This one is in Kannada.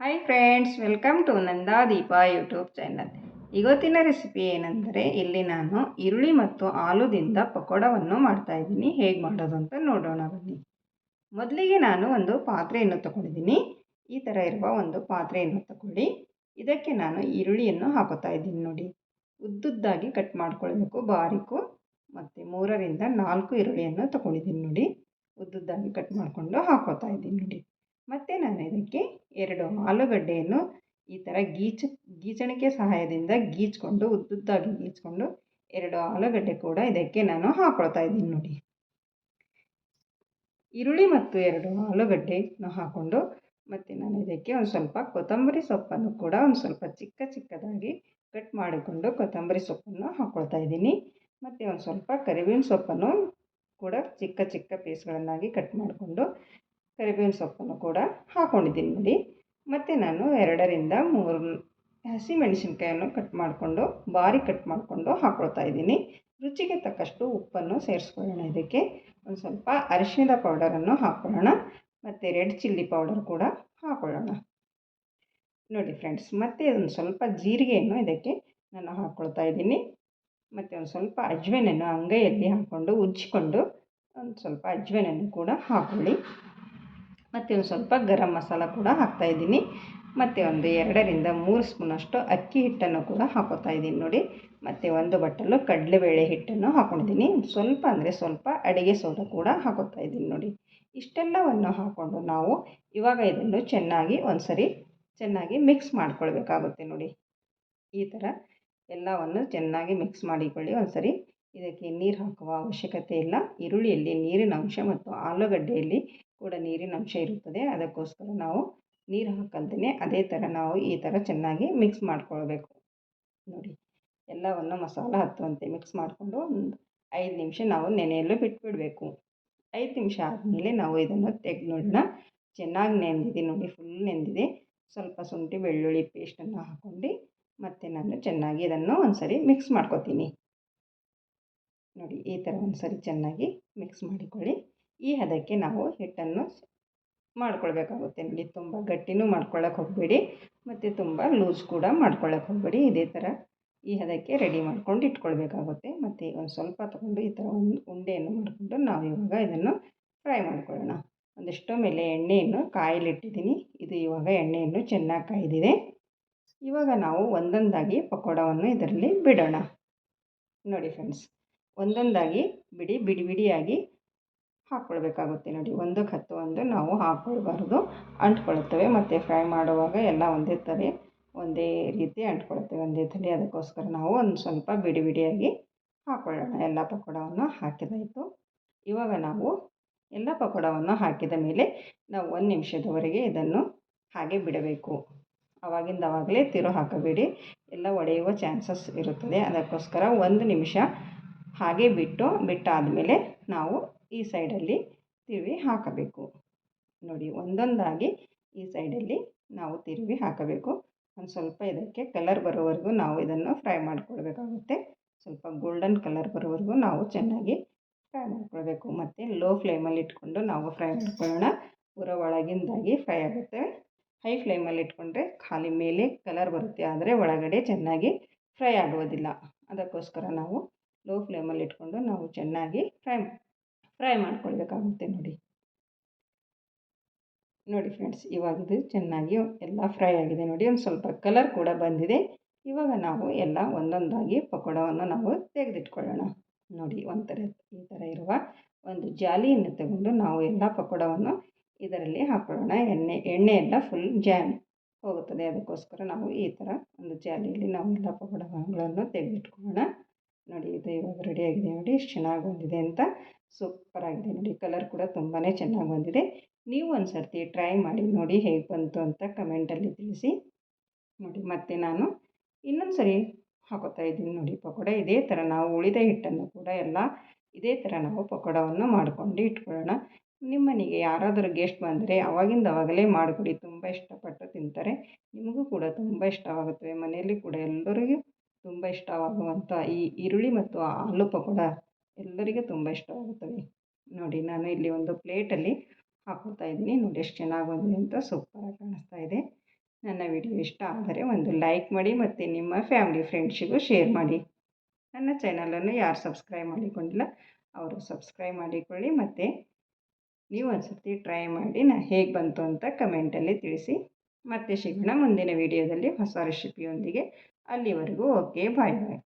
Hi friends welcome to Nanda Deepa YouTube channel ಇವತ್ತಿನ ರೆಸಿಪಿ ಏನೆಂದರೆ ಇಲ್ಲಿ ನಾನು ಈರುಳ್ಳಿ ಮತ್ತು ಆಲೂದಿಂದ ಪಕೋಡವನ್ನು ಮಾಡ್ತಾಯಿದ್ದೀನಿ ಹೇಗೆ ಮಾಡೋದು ಅಂತ ನೋಡೋಣ ಬನ್ನಿ. ಮೊದಲಿಗೆ ನಾನು ಒಂದು ಪಾತ್ರೆಯನ್ನು ತಗೊಂಡಿದ್ದೀನಿ. ಈ ಥರ ಇರುವ ಒಂದು ಪಾತ್ರೆಯನ್ನು ತಗೊಳ್ಳಿ. ಇದಕ್ಕೆ ನಾನು ಈರುಳ್ಳಿಯನ್ನು ಹಾಕೋತಾ ಇದ್ದೀನಿ ನೋಡಿ. ಉದ್ದುದ್ದಾಗಿ ಕಟ್ ಮಾಡ್ಕೊಳ್ಬೇಕು ಬಾರಿಕು. ಮತ್ತು ಮೂರರಿಂದ ನಾಲ್ಕು ಈರುಳ್ಳಿಯನ್ನು ತಗೊಂಡಿದ್ದೀನಿ ನೋಡಿ. ಉದ್ದುದ್ದಾಗಿ ಕಟ್ ಮಾಡಿಕೊಂಡು ಹಾಕೋತಾ ಇದ್ದೀನಿ ನೋಡಿ. ಮತ್ತು ನಾನು ಇದಕ್ಕೆ ಎರಡು ಆಲೂಗಡ್ಡೆಯನ್ನು ಈ ಥರ ಗೀಚ, ಗೀಚಣಿಕೆ ಸಹಾಯದಿಂದ ಗೀಚ್ಕೊಂಡು, ಉದ್ದುದ್ದಾಗಿ ಗೀಚ್ಕೊಂಡು ಎರಡು ಆಲೂಗಡ್ಡೆ ಕೂಡ ಇದಕ್ಕೆ ನಾನು ಹಾಕ್ಕೊಳ್ತಾ ಇದ್ದೀನಿ ನೋಡಿ. ಈರುಳ್ಳಿ ಮತ್ತು ಎರಡು ಆಲೂಗಡ್ಡೆನ ಹಾಕ್ಕೊಂಡು ಮತ್ತು ನಾನು ಇದಕ್ಕೆ ಒಂದು ಸ್ವಲ್ಪ ಕೊತ್ತಂಬರಿ ಸೊಪ್ಪನ್ನು ಕೂಡ ಒಂದು ಸ್ವಲ್ಪ ಚಿಕ್ಕ ಚಿಕ್ಕದಾಗಿ ಕಟ್ ಮಾಡಿಕೊಂಡು ಕೊತ್ತಂಬರಿ ಸೊಪ್ಪನ್ನು ಹಾಕ್ಕೊಳ್ತಾ ಇದ್ದೀನಿ. ಮತ್ತು ಒಂದು ಸ್ವಲ್ಪ ಕರಿಬೇವಿನ ಸೊಪ್ಪನ್ನು ಕೂಡ ಚಿಕ್ಕ ಚಿಕ್ಕ ಪೀಸ್ಗಳನ್ನಾಗಿ ಕಟ್ ಮಾಡಿಕೊಂಡು ಕರಿಬೇವಿನ ಸೊಪ್ಪನ್ನು ಕೂಡ ಹಾಕ್ಕೊಂಡಿದ್ದೀನಿ ನೋಡಿ. ಮತ್ತು ನಾನು ಎರಡರಿಂದ ಮೂರು ಹಸಿಮೆಣಸಿನ್ಕಾಯನ್ನು ಕಟ್ ಮಾಡಿಕೊಂಡು, ಬಾರಿ ಕಟ್ ಮಾಡಿಕೊಂಡು ಹಾಕ್ಕೊಳ್ತಾ ಇದ್ದೀನಿ. ರುಚಿಗೆ ತಕ್ಕಷ್ಟು ಉಪ್ಪನ್ನು ಸೇರಿಸ್ಕೊಳ್ಳೋಣ ಇದಕ್ಕೆ. ಒಂದು ಸ್ವಲ್ಪ ಅರಿಶಿಣದ ಪೌಡರನ್ನು ಹಾಕ್ಕೊಳ್ಳೋಣ ಮತ್ತು ರೆಡ್ ಚಿಲ್ಲಿ ಪೌಡರ್ ಕೂಡ ಹಾಕ್ಕೊಳ್ಳೋಣ ನೋಡಿ ಫ್ರೆಂಡ್ಸ್, ಮತ್ತು ಒಂದು ಸ್ವಲ್ಪ ಜೀರಿಗೆಯನ್ನು ಇದಕ್ಕೆ ನಾನು ಹಾಕ್ಕೊಳ್ತಾ ಇದ್ದೀನಿ. ಮತ್ತು ಒಂದು ಸ್ವಲ್ಪ ಅಜ್ವೆನನ್ನು ಅಂಗೈಯಲ್ಲಿ ಹಾಕ್ಕೊಂಡು ಉಜ್ಜಿಕೊಂಡು, ಒಂದು ಸ್ವಲ್ಪ ಅಜ್ವೆನನ್ನು ಕೂಡ ಹಾಕ್ಕೊಳ್ಳಿ ಮತ್ತು ಒಂದು ಸ್ವಲ್ಪ ಗರಂ ಮಸಾಲ ಕೂಡ ಹಾಕ್ತಾಯಿದ್ದೀನಿ ಮತ್ತು ಒಂದು ಎರಡರಿಂದ ಮೂರು ಸ್ಪೂನಷ್ಟು ಅಕ್ಕಿ ಹಿಟ್ಟನ್ನು ಕೂಡ ಹಾಕೋತಾ ಇದ್ದೀನಿ ನೋಡಿ. ಮತ್ತು ಒಂದು ಬಟ್ಟಲು ಕಡಲೆಬೇಳೆ ಹಿಟ್ಟನ್ನು ಹಾಕೊಂಡಿದ್ದೀನಿ. ಸ್ವಲ್ಪ ಅಂದರೆ ಸ್ವಲ್ಪ ಅಡುಗೆ ಸೋಡಾ ಕೂಡ ಹಾಕೋತಾ ಇದ್ದೀನಿ ನೋಡಿ. ಇಷ್ಟೆಲ್ಲವನ್ನು ಹಾಕ್ಕೊಂಡು ನಾವು ಇವಾಗ ಇದನ್ನು ಚೆನ್ನಾಗಿ ಒಂದು ಸರಿ ಚೆನ್ನಾಗಿ ಮಿಕ್ಸ್ ಮಾಡ್ಕೊಳ್ಬೇಕಾಗುತ್ತೆ ನೋಡಿ. ಈ ಥರ ಎಲ್ಲವನ್ನು ಚೆನ್ನಾಗಿ ಮಿಕ್ಸ್ ಮಾಡಿಕೊಳ್ಳಿ ಒಂದು ಸರಿ ಇದಕ್ಕೆ ನೀರು ಹಾಕುವ ಅವಶ್ಯಕತೆ ಇಲ್ಲ. ಈರುಳ್ಳಿಯಲ್ಲಿ ನೀರಿನ ಅಂಶ ಮತ್ತು ಆಲೂಗಡ್ಡೆಯಲ್ಲಿ ಕೂಡ ನೀರಿನ ಅಂಶ ಇರುತ್ತದೆ. ಅದಕ್ಕೋಸ್ಕರ ನಾವು ನೀರು ಹಾಕಲ್ದೇ ಅದೇ ಥರ ನಾವು ಈ ಥರ ಚೆನ್ನಾಗಿ ಮಿಕ್ಸ್ ಮಾಡ್ಕೊಳ್ಬೇಕು. ನೋಡಿ, ಎಲ್ಲವನ್ನು ಮಸಾಲ ಹತ್ತುವಂತೆ ಮಿಕ್ಸ್ ಮಾಡಿಕೊಂಡು ಒಂದು ಐದು ನಿಮಿಷ ನಾವು ನೆನೆಯಲು ಬಿಟ್ಬಿಡಬೇಕು. ಐದು ನಿಮಿಷ ಆದಮೇಲೆ ನಾವು ಇದನ್ನು ತೆಗೆದು ನೋಡೋಣ. ಚೆನ್ನಾಗಿ ನೆಂದಿದೆ ನೋಡಿ ಫುಲ್ ನೆಂದಿದೆ. ಸ್ವಲ್ಪ ಶುಂಠಿ, ಬೆಳ್ಳುಳ್ಳಿ ಪೇಸ್ಟನ್ನು ಹಾಕ್ಕೊಂಡು ಮತ್ತು ನಾನು ಚೆನ್ನಾಗಿ ಇದನ್ನು ಒಂದು ಸರಿ ಮಿಕ್ಸ್ ಮಾಡ್ಕೊತೀನಿ. ನೋಡಿ, ಈ ಥರ ಒಂದು ಸರಿ ಚೆನ್ನಾಗಿ ಮಿಕ್ಸ್ ಮಾಡಿಕೊಳ್ಳಿ. ಈ ಹದಕ್ಕೆ ನಾವು ಹಿಟ್ಟನ್ನು ಮಾಡ್ಕೊಳ್ಬೇಕಾಗುತ್ತೆ ನೋಡಿ. ತುಂಬ ಗಟ್ಟಿನೂ ಮಾಡ್ಕೊಳ್ಳೋಕೆ ಹೋಗಬೇಡಿ. ಮತ್ತು ತುಂಬ ಲೂಸ್ ಕೂಡ ಮಾಡ್ಕೊಳ್ಳೋಕೆ ಹೋಗಬೇಡಿ. ಇದೇ ಥರ ಈ ಹದಕ್ಕೆ ರೆಡಿ ಮಾಡ್ಕೊಂಡು ಇಟ್ಕೊಳ್ಬೇಕಾಗುತ್ತೆ. ಮತ್ತು ಒಂದು ಸ್ವಲ್ಪ ತೊಗೊಂಡು ಈ ಥರ ಒಂದು ಉಂಡೆಯನ್ನು ಮಾಡಿಕೊಂಡು ನಾವು ಇವಾಗ ಇದನ್ನು ಫ್ರೈ ಮಾಡ್ಕೊಳ್ಳೋಣ. ಒಂದಿಷ್ಟು ಮೇಲೆ ಎಣ್ಣೆಯನ್ನು ಕಾಯಲಿಟ್ಟಿದ್ದೀನಿ. ಇದು ಇವಾಗ ಎಣ್ಣೆಯನ್ನು ಚೆನ್ನಾಗಿ ಕಾಯ್ದಿದೆ. ಇವಾಗ ನಾವು ಒಂದೊಂದಾಗಿ ಪಕೋಡವನ್ನು ಇದರಲ್ಲಿ ಬಿಡೋಣ. ನೋಡಿ ಫ್ರೆಂಡ್ಸ್ ಒಂದೊಂದಾಗಿ ಬಿಡಿ ಬಿಡಿ, ಬಿಡಿಯಾಗಿ ಹಾಕ್ಕೊಳ್ಬೇಕಾಗುತ್ತೆ. ನೋಡಿ ಒಂದಕ್ಕೆ ಹತ್ತು ಒಂದು ನಾವು ಹಾಕ್ಕೊಳ್ಬಾರ್ದು. ಅಂಟ್ಕೊಳ್ಳುತ್ತವೆ ಮತ್ತು ಫ್ರೈ ಮಾಡುವಾಗ ಎಲ್ಲ ಒಂದೇ ತಲೆ ಒಂದೇ ರೀತಿ ಅಂಟ್ಕೊಳ್ತೇವೆ ಒಂದೇ ತಲೆ ಅದಕ್ಕೋಸ್ಕರ ನಾವು ಒಂದು ಸ್ವಲ್ಪ ಬಿಡಿ, ಬಿಡಿಯಾಗಿ ಹಾಕ್ಕೊಳ್ಳೋಣ. ಎಲ್ಲ ಪಕೋಡವನ್ನು ಹಾಕಿದಾಯಿತು. ಇವಾಗ ನಾವು ಎಲ್ಲ ಪಕೋಡವನ್ನು ಹಾಕಿದ ಮೇಲೆ ನಾವು ಒಂದು ನಿಮಿಷದವರೆಗೆ ಇದನ್ನು ಹಾಗೆ ಬಿಡಬೇಕು. ಆವಾಗಿಂದ ಆವಾಗಲೇ ತಿರು ಹಾಕಬೇಡಿ ಎಲ್ಲ ಒಡೆಯುವ ಚಾನ್ಸಸ್ ಇರುತ್ತದೆ. ಅದಕ್ಕೋಸ್ಕರ ಒಂದು ನಿಮಿಷ ಹಾಗೆ ಬಿಟ್ಟು ಬಿಟ್ಟಾದಮೇಲೆ ನಾವು ಈ ಸೈಡಲ್ಲಿ ತಿರುವಿ ಹಾಕಬೇಕು. ನೋಡಿ, ಒಂದೊಂದಾಗಿ ಈ ಸೈಡಲ್ಲಿ ನಾವು ತಿರುವಿ ಹಾಕಬೇಕು. ಒಂದು ಸ್ವಲ್ಪ ಇದಕ್ಕೆ ಕಲರ್ ಬರೋವರೆಗೂ ನಾವು ಇದನ್ನು ಫ್ರೈ ಮಾಡಿಕೊಳ್ಬೇಕಾಗುತ್ತೆ. ಸ್ವಲ್ಪ ಗೋಲ್ಡನ್ ಕಲರ್ ಬರೋವರೆಗೂ ನಾವು ಚೆನ್ನಾಗಿ ಫ್ರೈ ಮಾಡ್ಕೊಳ್ಬೇಕು. ಮತ್ತು ಲೋ ಫ್ಲೇಮಲ್ಲಿ ಇಟ್ಕೊಂಡು ನಾವು ಫ್ರೈ ಮಾಡ್ಕೊಳ್ಳೋಣ. ಪೂರ ಒಳಗಿಂದಾಗಿ ಫ್ರೈ ಆಗುತ್ತೆ. ಹೈ ಫ್ಲೇಮಲ್ಲಿ ಇಟ್ಕೊಂಡ್ರೆ ಖಾಲಿ ಮೇಲೆ ಕಲರ್ ಬರುತ್ತೆ. ಆದರೆ ಒಳಗಡೆ ಚೆನ್ನಾಗಿ ಫ್ರೈ ಆಗೋದಿಲ್ಲ. ಅದಕ್ಕೋಸ್ಕರ ನಾವು ಲೋ ಫ್ಲೇಮಲ್ಲಿ ಇಟ್ಕೊಂಡು ನಾವು ಚೆನ್ನಾಗಿ ಫ್ರೈ ಫ್ರೈ ಮಾಡ್ಕೊಳ್ಬೇಕಾಗುತ್ತೆ ನೋಡಿ. ನೋಡಿ ಫ್ರೆಂಡ್ಸ್ ಇವಾಗ ಇದು ಚೆನ್ನಾಗಿ ಎಲ್ಲ ಫ್ರೈ ಆಗಿದೆ ನೋಡಿ, ಒಂದು ಸ್ವಲ್ಪ ಕಲರ್ ಕೂಡ ಬಂದಿದೆ. ಇವಾಗ ನಾವು ಎಲ್ಲ ಒಂದೊಂದಾಗಿ ಪಕೋಡವನ್ನು ನಾವು ತೆಗೆದಿಟ್ಕೊಳ್ಳೋಣ. ನೋಡಿ ಒಂಥರ ಈ ಥರ ಇರುವ ಒಂದು ಜಾಲಿಯನ್ನು ತಗೊಂಡು ನಾವು ಎಲ್ಲ ಪಕೋಡವನ್ನು ಇದರಲ್ಲಿ ಹಾಕ್ಕೊಳ್ಳೋಣ ಎಣ್ಣೆ ಎಣ್ಣೆ ಎಲ್ಲ ಫುಲ್ ಜಾಮ್ ಹೋಗುತ್ತದೆ. ಅದಕ್ಕೋಸ್ಕರ ನಾವು ಈ ಥರ ಒಂದು ಜಾಲಿಯಲ್ಲಿ ನಾವು ಎಲ್ಲ ಪಕೋಡಗಳನ್ನು ತೆಗೆದಿಟ್ಕೊಳ್ಳೋಣ. ನೋಡಿ ಇದು ಇವಾಗ ರೆಡಿಯಾಗಿದೆ ನೋಡಿ, ಎಷ್ಟು ಚೆನ್ನಾಗಿ ಬಂದಿದೆ ಅಂತ ಸೂಪರಾಗಿದೆ ನೋಡಿ. ಕಲರ್ ಕೂಡ ತುಂಬಾ ಚೆನ್ನಾಗಿ ಬಂದಿದೆ. ನೀವು ಒಂದು ಸರ್ತಿ ಟ್ರೈ ಮಾಡಿ ನೋಡಿ ಹೇಗೆ ಬಂತು ಅಂತ ಕಮೆಂಟಲ್ಲಿ ತಿಳಿಸಿ. ನೋಡಿ, ಮತ್ತೆ ನಾನು ಇನ್ನೊಂದು ಸರಿ ಹಾಕೋತಾ ಇದ್ದೀನಿ ನೋಡಿ. ಪಕೋಡ ಇದೇ ಥರ ನಾವು ಉಳಿದ ಹಿಟ್ಟನ್ನು ಕೂಡ ಎಲ್ಲ ಇದೇ ಥರ ನಾವು ಪಕೋಡವನ್ನು ಮಾಡಿಕೊಂಡು ಇಟ್ಕೊಳ್ಳೋಣ. ನಿಮ್ಮ ಮನೆಗೆ ಯಾರಾದರೂ ಗೆಸ್ಟ್ ಬಂದರೆ ಅವಾಗಿಂದ ಅವಾಗಲೇ ಮಾಡಿಕೊಡಿ. ತುಂಬ ಇಷ್ಟಪಟ್ಟು ತಿಂತಾರೆ. ನಿಮಗೂ ಕೂಡ ತುಂಬ ಇಷ್ಟವಾಗುತ್ತವೆ. ಮನೆಯಲ್ಲಿ ಕೂಡ ಎಲ್ಲರಿಗೂ ತುಂಬ ಇಷ್ಟವಾಗುವಂಥ ಈ ಈರುಳ್ಳಿ ಮತ್ತು ಆಲೂ ಪಕೋಡ ಎಲ್ಲರಿಗೂ ತುಂಬ ಇಷ್ಟವಾಗುತ್ತವೆ. ನೋಡಿ, ನಾನು ಇಲ್ಲಿ ಒಂದು ಪ್ಲೇಟಲ್ಲಿ ಹಾಕ್ಕೊಳ್ತಾ ಇದ್ದೀನಿ. ನೋಡಿ, ಎಷ್ಟು ಚೆನ್ನಾಗಿ ಬಂದಿದೆ ಅಂತ ಸೂಪರಾಗಿ ಕಾಣಿಸ್ತಾ ಇದೆ. ನನ್ನ ವಿಡಿಯೋ ಇಷ್ಟ ಆದರೆ ಒಂದು ಲೈಕ್ ಮಾಡಿ ಮತ್ತು ನಿಮ್ಮ ಫ್ಯಾಮಿಲಿ ಫ್ರೆಂಡ್ಸಿಗೂ ಶೇರ್ ಮಾಡಿ. ನನ್ನ ಚಾನಲನ್ನು ಯಾರು ಸಬ್ಸ್ಕ್ರೈಬ್ ಮಾಡಿಕೊಂಡಿಲ್ಲ, ಅವರು ಸಬ್ಸ್ಕ್ರೈಬ್ ಮಾಡಿಕೊಳ್ಳಿ ಮತ್ತು ನೀವು ಒಂದು ಸರ್ತಿ ಟ್ರೈ ಮಾಡಿ ನಾ ಹೇಗೆ ಬಂತು ಅಂತ ಕಮೆಂಟಲ್ಲಿ ತಿಳಿಸಿ. ಮತ್ತೆ ಸಿಗೋಣ ಮುಂದಿನ ವಿಡಿಯೋದಲ್ಲಿ ಹೊಸ ರೆಸಿಪಿಯೊಂದಿಗೆ ಅಲ್ಲಿವರೆಗೂ ಓಕೆ ಬಾಯ್ ಬಾಯ್